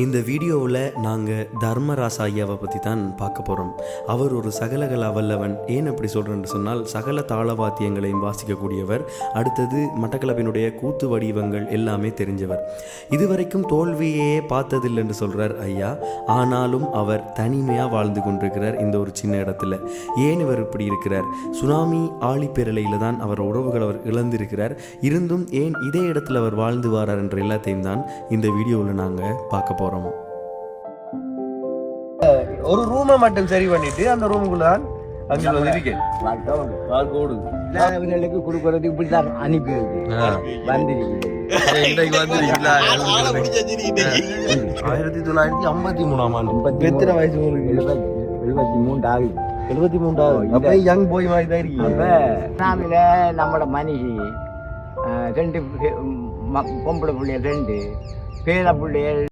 இந்த வீடியோவில் நாங்கள் தர்மராச ஐயாவை பற்றி தான் பார்க்க போகிறோம் அவர் ஒரு சகலகலா வல்லவன். ஏன் அப்படி சொல்கிறேன்னு சொன்னால் சகல தாளவாத்தியங்களையும் வாசிக்கக்கூடியவர் அடுத்தது மட்டக்களப்பினுடைய கூத்து வடிவங்கள் எல்லாமே தெரிஞ்சவர். இதுவரைக்கும் தோல்வியே பார்த்ததில்லை என்று சொல்கிறார் ஐயா. ஆனாலும் அவர் தனிமையாக வாழ்ந்து கொண்டிருக்கிறார் இந்த ஒரு சின்ன இடத்துல. ஏன் இவர் இப்படி இருக்கிறார்? சுனாமி ஆழிப்பேரலையில் தான் அவர் உறவுகள் அவர் இழந்திருக்கிறார். இருந்தும் ஏன் இதே இடத்துல அவர் வாழ்ந்து வாரார் என்ற எல்லாத்தையும் தான் இந்த வீடியோவில் நாங்கள் பார்க்க போகிறோம் ஒரு ரூமை மட்டும் சரி பண்ணிட்டு அந்த ரூமுக்குள்ள தான் அஞ்சு வந்து இருக்கேன். வாழ்க்கோடு அவர்களுக்கு கொடுக்கறது இப்படிதான் அனுப்பி ஆயிரத்தி தொள்ளாயிரத்தி ஐம்பத்தி மூணாம் ஆண்டு. எத்தனை வயசு எழுபத்தி மூன்று ஆகுது எழுபத்தி மூன்றாவது. அப்ப யங் போய் மாதிரி தான் இருக்கீங்க. அப்ப நாமில நம்மளோட மனைவி அஹ், ரெண்டு பொம்பளை பிள்ளைய ரெண்டு பேர பிள்ளைய